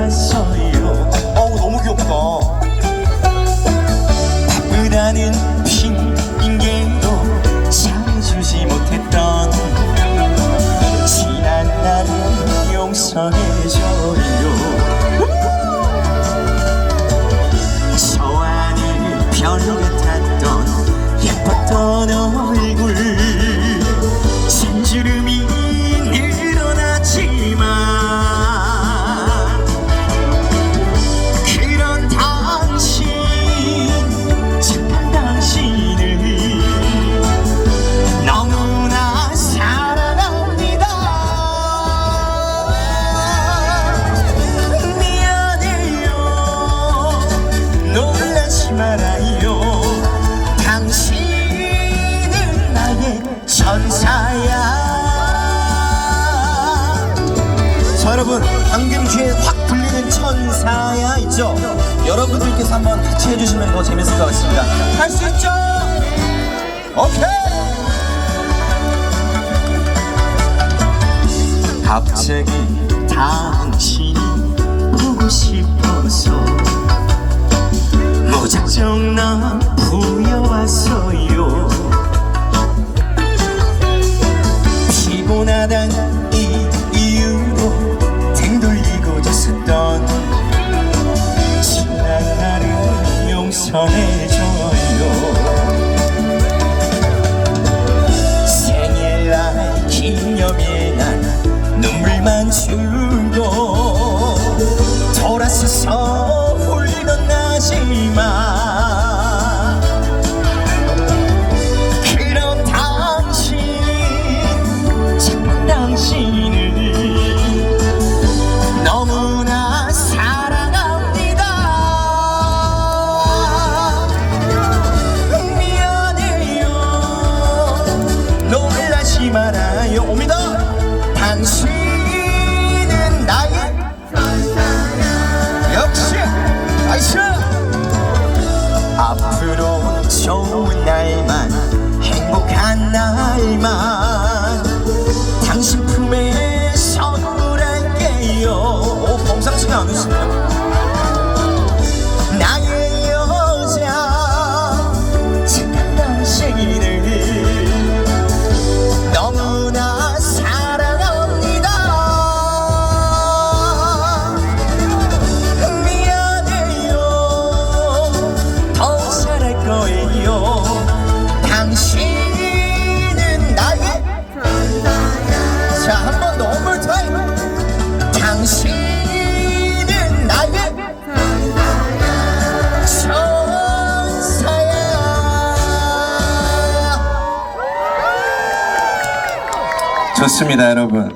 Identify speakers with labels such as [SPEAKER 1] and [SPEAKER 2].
[SPEAKER 1] 알았어요. 어우 너무 귀엽다. 바쁘다는 핑계로 잘해주지 못했던 지난 날은 용서해줘요. 음! 저 아들 별로 여러분 안경뒤에 확 불리는 천사야 있죠? 여러분들께서 한번 같이 해주시면 더 재밌을 것 같습니다 할 수 있죠? 오케이 갑자기 당신 들려 저라 세상 좋습니다, 여러분.